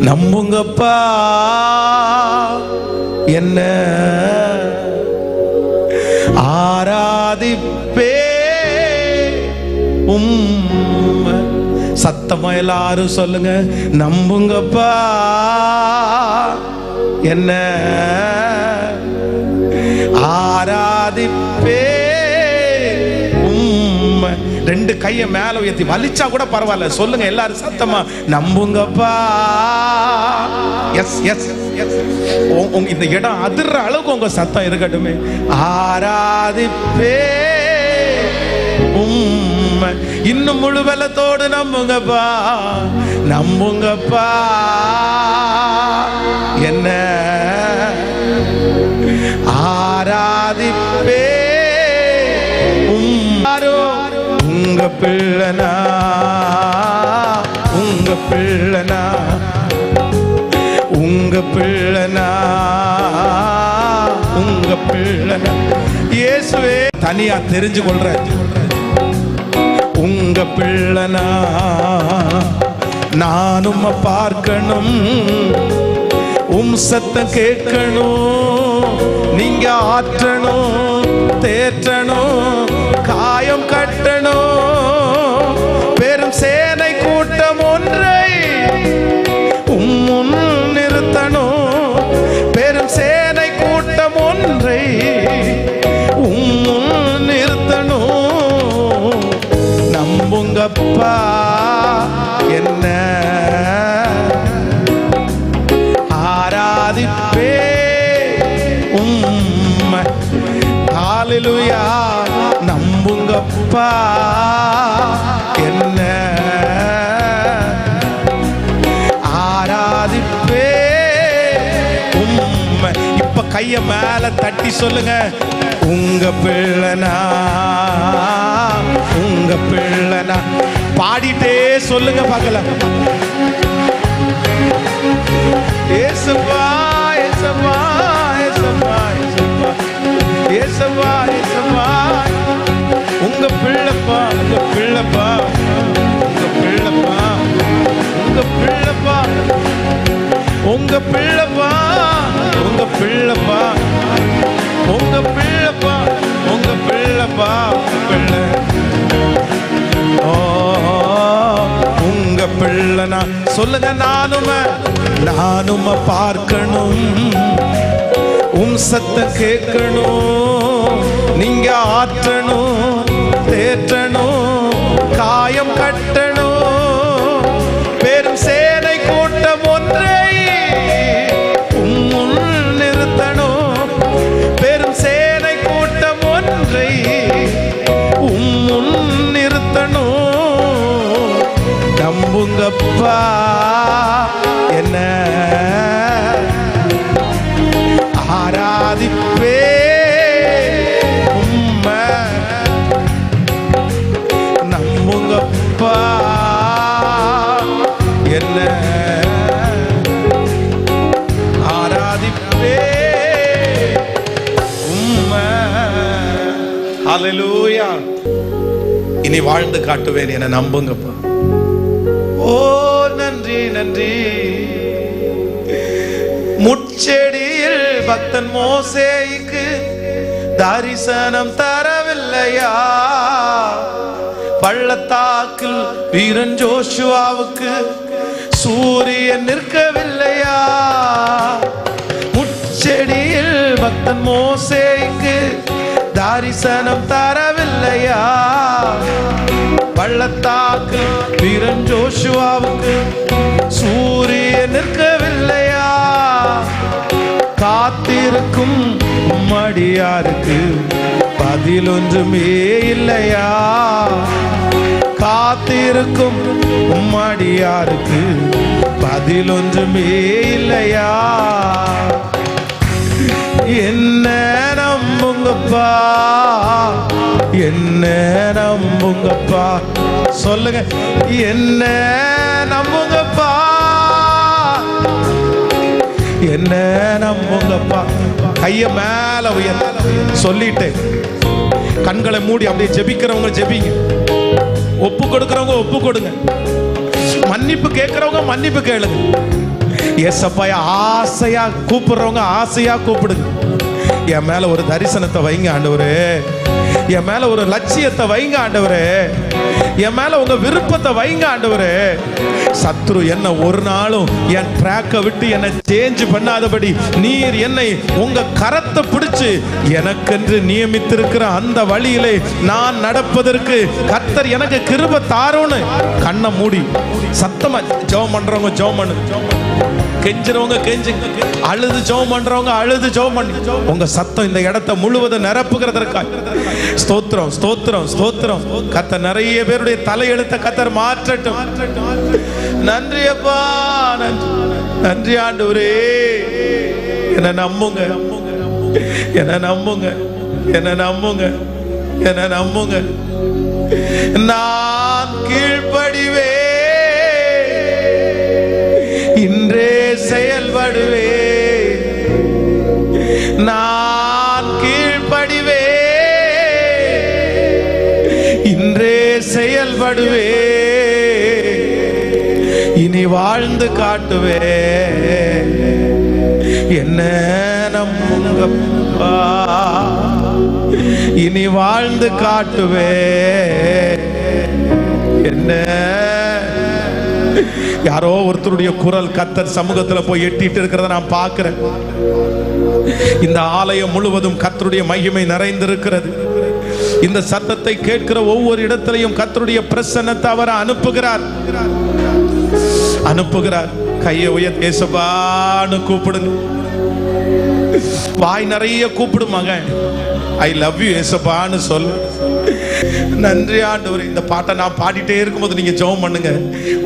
நம்புங்கப்பா. என்ன? ஆராதிப்பே. உம். சத்தமா எல்லாரும் சொல்லுங்க. நம்புங்கப்பா. என்ன? ஆராதிப்பே. ரெண்டு கையை மேல உயர்த்தி வலிச்சா கூட பரவாயில்ல. சொல்லுங்க எல்லாரும் சத்தமா நம்புங்கப்பா. எஸ் எஸ் இந்த இடம் அதிர்ற அளவுக்கு உங்க சத்தம் இருக்கட்டுமே. ஆராதிப்பே உம்மை. இன்னும் முழு பலத்தோடு நம்புங்கப்பா நம்புங்கப்பா. என்ன? ஆராதிப்பே உம்மாரோ உங்க பிள்ளனா? உங்க பிள்ளனா? உங்க பிள்ளனா? உங்க பிள்ளனா? இயேசுவே தனியா தெரிஞ்சு கொள்ற உங்க பிள்ளனா? நானும் பார்க்கணும். உம் சத்தம் கேட்கணும். நீங்க ஆற்றணும் தேற்றணும். காயம் கட்டணும் சேனை கூட்டம் ஒன்றை உம்முன் நிறுத்தணும் பெரும் சேனை கூட்டம் ஒன்றை உம்முன் நிறுத்தணும் நம்புங்கப்பா என்ன? ஆராதிப்பே உம்மை. ஹalleluya. நம்புங்கப்பா. கைய மேல தட்டி சொல்லுங்க. உங்க பிள்ளனா உங்க பிள்ளனா. பாடிட்டே சொல்லுங்க பார்க்கலாம் ஏசப்பா ஏசப்பா ஏசப்பா ஏசப்பா. ஏசப்பா ஏசப்பா. உங்க பிள்ளைப்பா உங்க பிள்ளைப்பா. உங்க பிள்ளைப்பா உங்க பிள்ளைப்பா. உங்க பிள்ளைப்பா. உங்க பிள்ளைப்பா உங்க பிள்ளைப்பா உங்க உங்க பிள்ளை. நான் உங்க சொல்லுங்க நானும நானும பார்க்கணும். உம் சத்த கேட்கணும். நீங்க ஆற்றணும் தேற்றணும். காயம் கட்டணும். ஹalleluya இனி வாழ்ந்து காட்டுவேன் என நம்புங்கப்பா. ஓ நன்றி நன்றி. முட்செடியில் பக்தன் மோசேய்க்கு தரிசனம் தரவில்லையா? பள்ளத்தாக்கில் வீரன் ஜோஷுவாவுக்கு சூரியன் நிற்கவில்லையா? முட்செடியில் பக்தன் மோசேய்க்கு தரிசனம் தரவில்லையா? பள்ளத்தாக்கு வீரன் ஜோஷுவாவுக்கு சூரியன் நிற்கவில்லையா? காத்திருக்கும் உம்மடியாருக்கு பதிலொன்றுமே இல்லையா? காத்திருக்கும் உம்மடியாருக்கு பதிலொன்றுமே இல்லையா? என்ன நம்புங்கப்பா என்ன நம்புங்கப்பா சொல்லுங்க. என்ன நம்புங்கப்பா என்ன நம்புங்கப்பா கைய மேல உயர். சொல்லிட்டு. கண்களை மூடி அப்படியே ஜெபிக்கிறவங்க ஜெபிங்க. ஒப்பு கொடுக்கிறவங்க ஒப்பு கொடுங்க. மன்னிப்பு கேட்கிறவங்க மன்னிப்பு கேளுங்க. ஏசப்பாய ஆசையா கூப்பிடுறவங்க ஆசையா கூப்பிடுங்க. என் மேல ஒரு தரிசனத்தை வைங்க ஆண்டவரே. என் மேல ஒரு லட்சியத்தை வைங்க ஆண்டவரே. என் மேல உங்க விருப்பத்தை வைங்க ஆண்டவரே. சத்ரு என்ன ஒரு நாளும் என் ட்ராக்கை விட்டு என்னை சேஞ்ச் பண்ணாதபடி நீர் என்னை உங்க கரத்தை பிடிச்சு எனக்கென்று நியமித்திருக்கிற அந்த வழியிலே நான் நடப்பதற்கு கத்தர் எனக்கு கிருப தாரோன்னு கண்ணை மூடி சத்தமா ஜெபம் பண்றவங்க ஜெபம் பண்ணு. கெஞ்சுறவங்க கெஞ்சுங்க அழுது ஜெபம் பண்றவங்க அழுது ஜெபம் பண்ணி. உங்க சத்தம் இந்த இடத்தை முழுவதும் நிரப்புகிறதற்காக ஸ்தோத்திரம் ஸ்தோத்திரம் ஸ்தோத்திரம். கத்த நிறைய பேருடைய தலையெழுத்த கத்தர் மாற்றட்டும். நன்றி அப்பா நன்றி. ஆண்டு ஆண்டவரே. என்ன நம்புங்க. என்ன நம்புங்க. என்ன நம்புங்க. என்ன நம்புங்க. நான் கீழ்ப்படிவே இன்றே செயல்படுவே நான் செயல்படுவே இனி வாழ்ந்து காட்டுவே. என்ன நம்புங்கப்பா. இனி வாழ்ந்து காட்டுவே. என்ன? யாரோ ஒருத்தருடைய குரல் கத்தர் சமூகத்துல போய் எட்டிட்டு இருக்கிறத நான் பார்க்கிறேன். இந்த ஆலயம் முழுவதும் கத்தருடைய மகிமை நிறைந்திருக்கிறது. இந்த சத்தத்தை கேட்கிற ஒவ்வொரு இடத்திலையும் கத்தருடைய பிரசன்னத்தை அவர் அனுப்புகிறார். அனுப்புகிறார். கையை உயர் ஏசபான்னு கூப்பிடுங்க வாய் நிறைய கூப்பிடு மகன். ஐ லவ் யூ ஏசப்பான்னு சொல் நன்றி ஆண்டவர். இந்த பாட்டை நான் பாடிட்டே இருக்கும்போது நீங்க ஜெபம் பண்ணுங்க.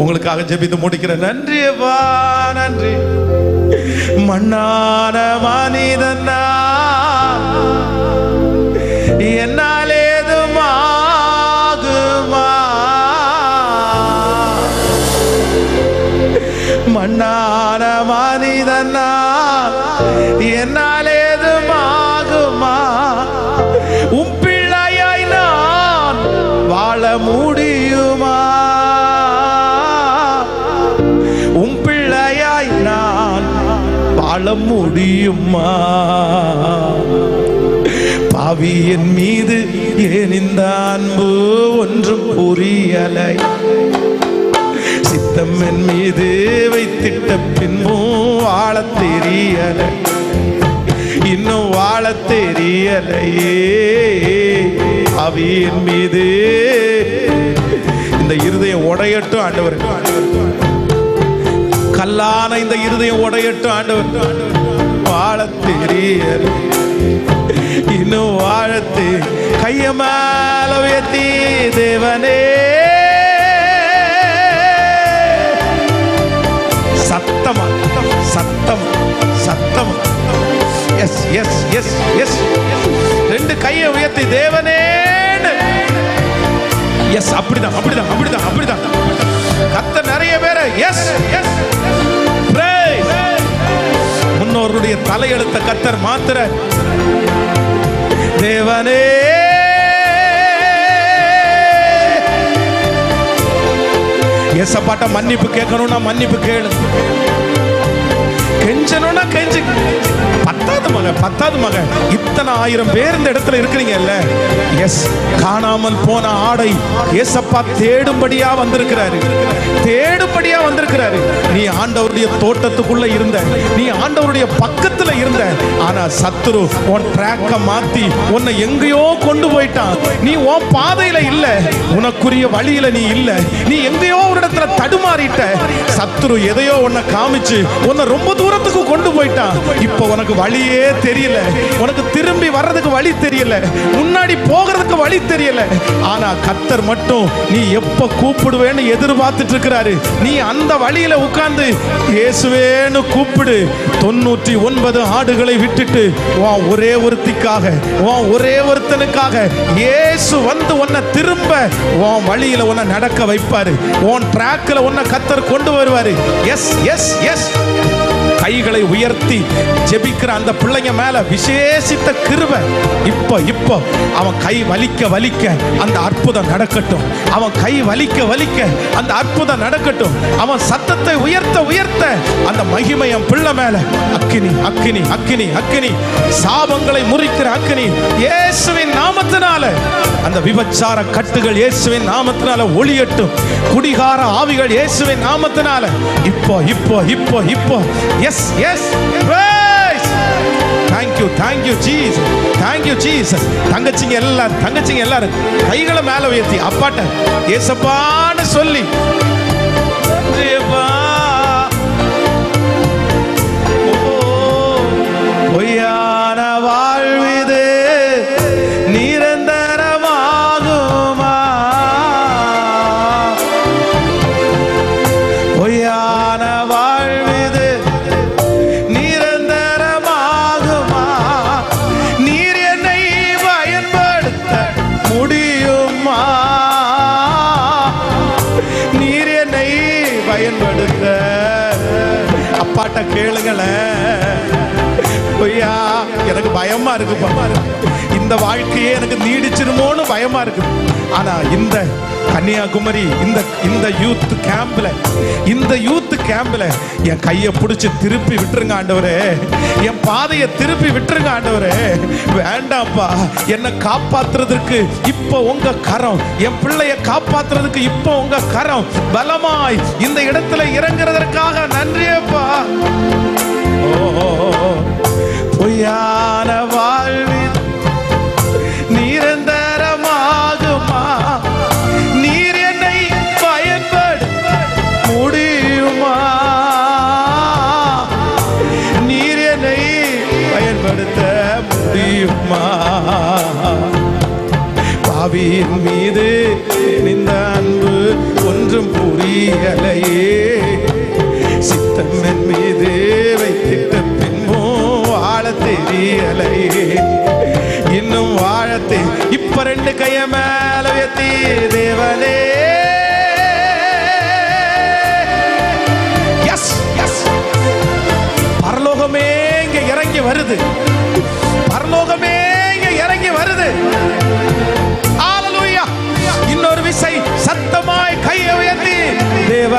உங்களுக்காக ஜெபித்து முடிக்கிறேன். நன்றி வா நன்றி. மண்ணான மனிதனா மண்ணான மனிதனா என்னால் ஏதும் ஆகுமா உம் பிள்ளையாய் நான் வாழ முடியுமா? உம் பிள்ளையாய் நான் வாழ முடியுமா? பாவியின் மீது ஏனிந்த அன்பு ஒன்றும் புரியலை? சித்தம் என் மீது வைத்திட்ட பின்பும் வாழ தெரியல. இன்னும் வாழ தெரியலையே அவியின் மீது இந்த இருதயம் உடையட்டும் ஆண்டவர். கல்லான இந்த இருதயம் உடையட்டும் ஆண்டவர். வாழ தெரியல. இன்னும் வாழத்து கைய மேல உயர்த்தி தேவனே. சத்தமா? சத்தம்? சத்தம்? எஸ் எஸ் எஸ் எஸ் ரெண்டு கையை உயர்த்தி தேவனே எஸ் அப்படிதான் அப்படிதான் அப்படிதான் அப்படிதான். கத்த நிறைய பேரை எஸ் எஸ் முன்னோருடைய தலையெழுத்த கத்தர் மாத்திர தேவனே ஏசப்பாட்ட மன்னிப்பு கேட்கணும்னா மன்னிப்பு கேளு. கெஞ்சணும்னா கெஞ்சு. பத்தாவது மகன் பத்தாவது மகன். இத்தனை ஆயிரம் பேர் இந்த இடத்துல இருக்கிறீங்கல்ல. எஸ் காணாமல் போன ஆடை ஏசப்பா தேடும்படியா வந்திருக்கிறாரு. தேடும்படியா வந்திருக்கிறாரு. நீ ஆண்டவருடைய தோட்டத்துக்குள்ள இருந்த நீ ஆண்டவருடைய பக்கத்துல இருந்த. ஆனா சத்துரு உன் ட்ராக்க மாத்தி உன்னை எங்கேயோ கொண்டு போயிட்டான். நீ உன் பாதையில இல்ல உனக்குரிய வழியில நீ இல்ல. நீ எங்கேயோ ஒரு இடத்துல தடுமாறிட்ட. சத்துரு எதையோ உன்னை காமிச்சு உன்னை ரொம்ப தூரத்துக்கு கொண்டு போயிட்டான். இப்போ உனக்கு வழியே தெரியல. உனக்கு திரும்பி வர்றதுக்கு வழி தெரியல. முன்னாடி போகிறதுக்கு வழி தெரியல. ஆனா கத்தர் மட்டும் நீ எப்ப கூப்பிடுவேன்னு எதிர்பார்த்துட்டு இருக்கிறாரு. நீ அந்த வழியில உட்கார்ந்து இயேசுவேன்னு கூப்பிடு தொண்ணூற்றி ஒன்பது ஆடுகளை விட்டுட்டு உன் ஒரே ஒருத்திக்காக உன் ஒரே ஒருத்தனுக்காக இயேசு வந்து உன்னை திரும்ப உன் வழியில் உன்னை நடக்க வைப்பாரு. உன் ட்ராக்கில் உன்னை கத்தர் கொண்டு வருவாரு. எஸ் எஸ் எஸ் கைகளை உயர்த்தி ஜெபிக்கிற அந்த பிள்ளைங்க மேல விசேஷித்த கிருப. இப்போ இப்போ அவன் கை வலிக்க வலிக்க அந்த அற்புதம் நடக்கட்டும். அவன் கை வலிக்க வலிக்க அந்த அற்புதம் நடக்கட்டும். அவன் சத்தத்தை உயர்த்த உயர்த்த அந்த மகிமையம் பிள்ளை மேல. அக்கினி அக்கினி அக்கினி அக்கினி. சாபங்களை முறிக்கிற அக்கினி. இயேசுவின் நாமத்தினால. அந்த விபச்சார கட்டுகள் இயேசுவின் நாமத்தினால ஒளியட்டும். குடிகார ஆவிகள் இயேசுவின் நாமத்தினால. இப்போ இப்போ இப்போ இப்போ. Yes yes thank you thank you ஜீஸ் thank you ஜீஸ் தங்கச்சிங்க எல்லாரும் தங்கச்சிங்க எல்லாரும் கைகளை மேல உயர்த்தி அப்பாட்ட ஏசப்பான்னு சொல்லி பயன்படுத்த. அப்பாட்ட கேளுங்களேன். பொய்யா எனக்கு பயமா இருக்குப்பா. இந்த வாழ்க்கையே எனக்கு நீடிச்சிருமோன்னு பயமா இருக்கு. ஆனா இந்த கன்னியாகுமரி இந்த இந்த யூத் கேம்ப்ல இந்த யூத் கேம்ப்ல என் கையை பிடிச்சி திருப்பி விட்டுருங்க ஆண்டவரே. என் பாதையை திருப்பி விட்டுருங்க ஆண்டவரே. வேண்டாம்ப்பா என்னை காப்பாத்துறதுக்கு இப்போ உங்க கரம் என் பிள்ளைய காப்பாத்துறதுக்கு இப்போ உங்க கரம். பலமாய் இந்த இடத்துல இறங்குறதற்காக நன்றியப்பா. புரியலையே சித்தம் என் மீது வைத்திட்ட பின்போ வாழ தெரியலையே. இன்னும் வாழத்தை. இப்ப ரெண்டு கைய மேல உயர்த்தி தேவனே. எஸ் பரலோகமே இங்க இறங்கி வருது. பரலோகமே இங்க இறங்கி வருது.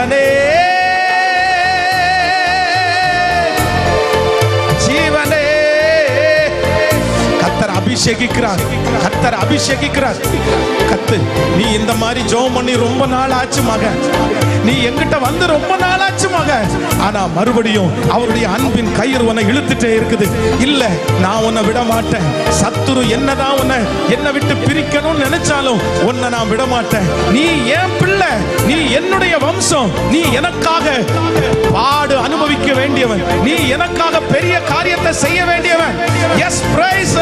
ஜீவனே ஜீவனே. கத்தர் அபிஷேகிக்கிறார். கத்தர் அபிஷேகிக்கிறார். கத்து. நீ இந்த மாதிரி ஜோம் பண்ணி ரொம்ப நாள் ஆச்சு மக. நீ எங்கிட்ட வந்து ரொம்ப நாள் ஆச்சு மக. ஆனா மறுபடியும் அவருடைய அன்பின் கயிறு உன்னை இழுத்துட்டே இருக்குது. இல்ல நான் உன்னை விட மாட்டேன் சத்துரு என்னதான் உன்னை என்னை விட்டு பிரிக்கணும்னு நினைச்சாலும் உன்னை நான் விட மாட்டேன் நீ என் பிள்ளை? நீ என்னுடைய வம்சம். நீ எனக்காக பாடு அனுபவிக்க வேண்டியவன். நீ எனக்காக பெரிய காரியத்தை செய்ய வேண்டியவன். எஸ் பிரைஸ்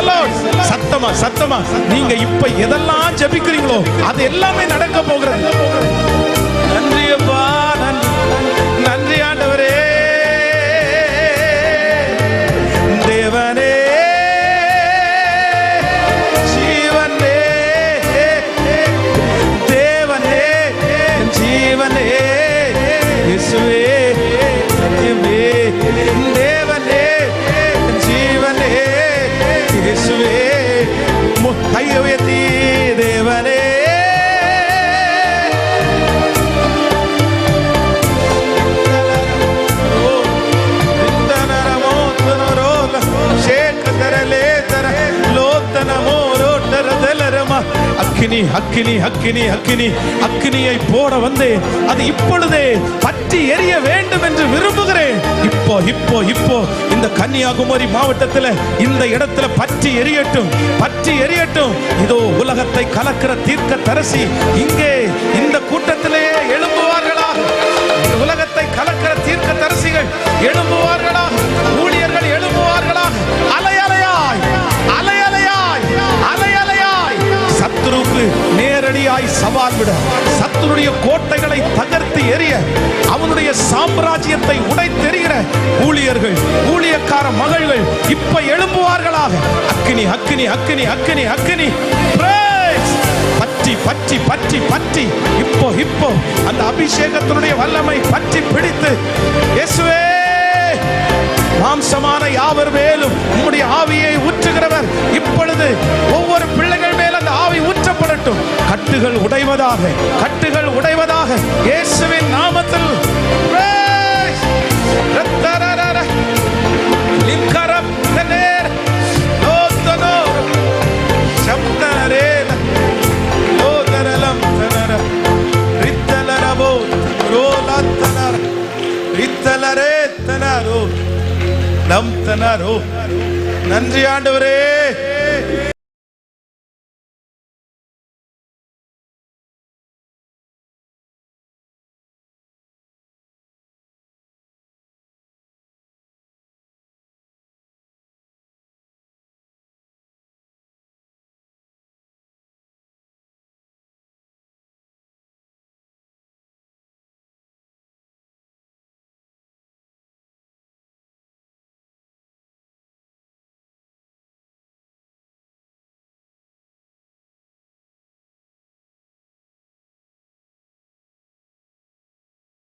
சத்தமா சத்தமா. நீங்க இப்ப எதெல்லாம் ஜெபிக்கிறீங்களோ அது எல்லாமே நடக்க போகிறது. அக்கினி அக்கினி அக்கினி அக்கினி. அக்கினியை போட வந்தேன். அது இப்பொழுதே பற்றி எரிய வேண்டும் என்று விரும்புகிறேன். இப்போ இப்போ இப்போ இந்த கன்னியாகுமரி மாவட்டத்தில் இந்த இடத்துல பற்றி எரியட்டும் பற்றி எரியட்டும். இதோ உலகத்தை கலக்கிற தீர்க்க தரசி இங்கே இந்த கூட்டத்திலேயே எழும்புவார்களா? உலகத்தை கலக்கிற தீர்க்க தரிசிகள் எழும்புவார்களா? சத்துருக்கு நேரடியாய் சவால் விட. சத்துருடைய கோட்டைகளை தகர்த்து எரிய அவனுடைய சாம்ராஜ்யத்தை உடைத்தெறிகிற ஊழியர்கள் ஊழியக்கார மகள்கள் இப்ப எழும்புவார்களாக. அக்கினி அக்கினி அக்கினி அக்கினி அக்கினி. பற்றி பற்றி பற்றி பற்றி. இப்போ இப்போ அந்த அபிஷேகத்தினுடைய வல்லமை பற்றி பிடித்து இயேசுவே மாம்சமான யாவர் மேலும் உம்முடைய ஆவியை ஊற்றுகிறவர் இப்பொழுது ஒவ்வொரு பிள்ளைகள் மேல் அந்த ஆவி ஊற்றப்படட்டும். கட்டுகள் உடைவதாக கட்டுகள் உடைவதாக இயேசுவின் நாமத்தில். நம் தனரோ. நன்றி ஆண்டவரே.